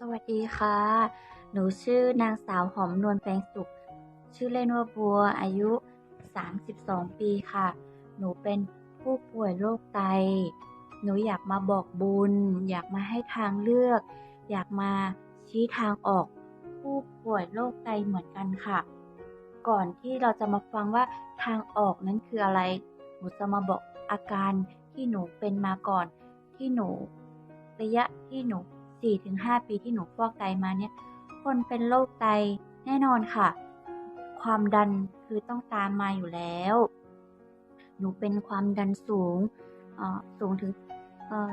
สวัสดีค่ะ หนูชื่อนางสาวหอมนวลแปลงสุข ชื่อเล่นว่าบัว อายุ 32 ปีค่ะ หนูเป็นผู้ป่วยโรคไต หนูอยากมาบอกบุญ อยากมาให้ทางเลือก อยากมาชี้ทางออก ผู้ป่วยโรคไตเหมือนกันค่ะ ก่อนที่เราจะมาฟังว่าทางออกนั้นคืออะไร หนูจะมาบอกอาการที่หนูเป็นมาก่อน ที่หนูระยะที่หนู 4-5 ปีที่หนูฟอกไตมาเนี่ย คนเป็นโรคไตแน่นอนค่ะ ความดันคือต้องตามมาอยู่แล้ว หนูเป็นความดันสูงอ่อสูงถึงเอ่อ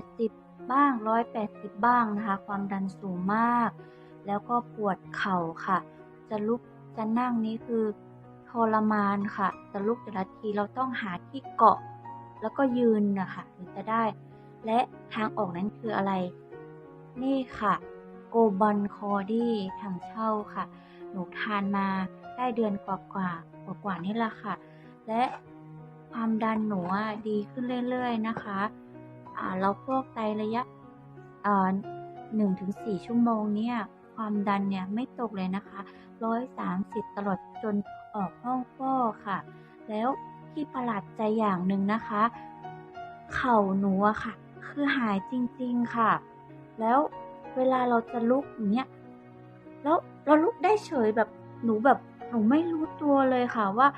170บ้าง180บ้างนะคะ ความดันสูงมาก แล้วก็ปวดเข่าค่ะ จะลุกจะนั่งนี่คือทรมานค่ะ จะลุกแต่ละทีเราต้องหาที่เกาะ แล้วก็ยืนนะคะถึงจะได้ และทางออกนั้นคืออะไร นี่ค่ะ โกบอลคอดี้ถังเช่าค่ะ หนูทานมาได้เดือนกว่ากว่ากว่ากว่านี่แหละค่ะ และความดันหนูดีขึ้นเรื่อยๆนะคะอ่าเราฟอกไตระยะอ่าหนึ่งถึงสี่ชั่วโมงเนี่ย ความดันเนี่ยไม่ตกเลยนะคะร้อยสามสิบตลอดจนออกห้องฟอกค่ะ แล้วที่ประหลาดใจอย่างหนึ่งนะคะ เข่าหนูอะค่ะ คือหายจริงๆค่ะ แล้วเวลาเราจะลุกอย่างเนี้ยแล้วเราลุกได้เฉยแบบหนูแบบหนูไม่รู้ตัวเลยค่ะว่า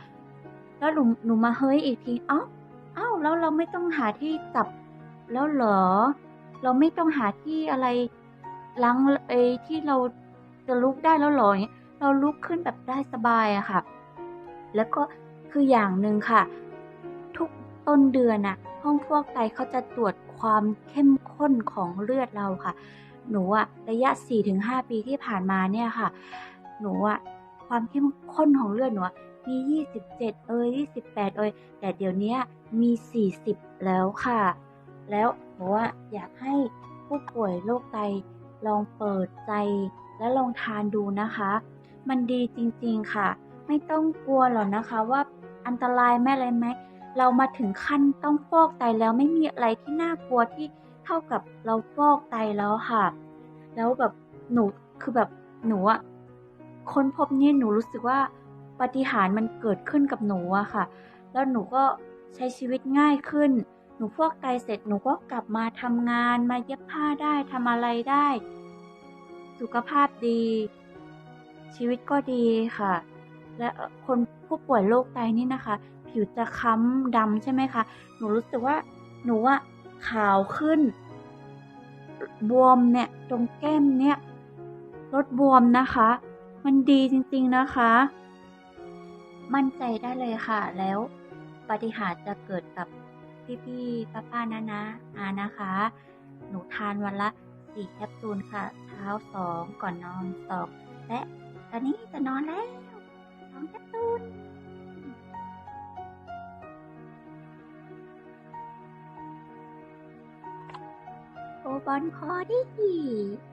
แล้วหนูหนูมาเฮ้ยอีกทีเอ้าเอ้าแล้วเราไม่ต้องหาที่จับแล้วเหรอ เราไม่ต้องหาที่อะไรล้างไอ้ที่เราจะลุกได้แล้วเหรออย่างเงี้ยเราลุกขึ้นแบบได้สบายอะค่ะ แล้วก็คืออย่างหนึ่งค่ะ ทุกต้นเดือนน่ะห้องฟอกไตเขาจะตรวจ ความเข้มข้นของเลือดเราค่ะ หนูอะระยะ 4-5 ปีที่ผ่านมาเนี่ยค่ะ หนูอะความเข้มข้นของเลือดหนูมี 27 เอ้ย28 เอ้ยแต่เดี๋ยวนี้มี 40 แล้วค่ะ แล้วหนูอะอยากให้ผู้ป่วยโรคไตลองเปิดใจและลองทานดูนะคะ มันดีจริงๆค่ะ ไม่ต้องกลัวหรอกนะคะว่าอันตรายแม่อะไรไหม เรามาถึงขั้นต้องฟอกไตแล้วไม่มีอะไรที่น่ากลัวที่เท่ากับเราฟอกไตแล้วค่ะ แล้วแบบหนูคือแบบหนูอะค้นพบเนี่ยหนูรู้สึกว่าปาฏิหาริย์มันเกิดขึ้นกับหนูอะค่ะ แล้วหนูก็ใช้ชีวิตง่ายขึ้น หนูฟอกไตเสร็จหนูก็กลับมาทำงานมาเย็บผ้าได้ทำอะไรได้ สุขภาพดี ชีวิตก็ดีค่ะ และคนผู้ป่วยโรคไตนี่นะคะ ผิวจะค้ำดำใช่ไหมคะ หนูรู้สึกว่าหนูอะขาวขึ้น บวมเนี่ยตรงแก้มเนี่ยลดบวมนะคะ มันดีจริงๆนะคะ มั่นใจได้เลยค่ะ แล้วปฏิหารจะเกิดกับพี่ๆป้าๆนะนะอานะคะ หนูทานวันละสี่แคปซูลค่ะ เช้าสองก่อนนอนสองและตอนนี้จะนอนแล้ว โอบอลคอได้อีก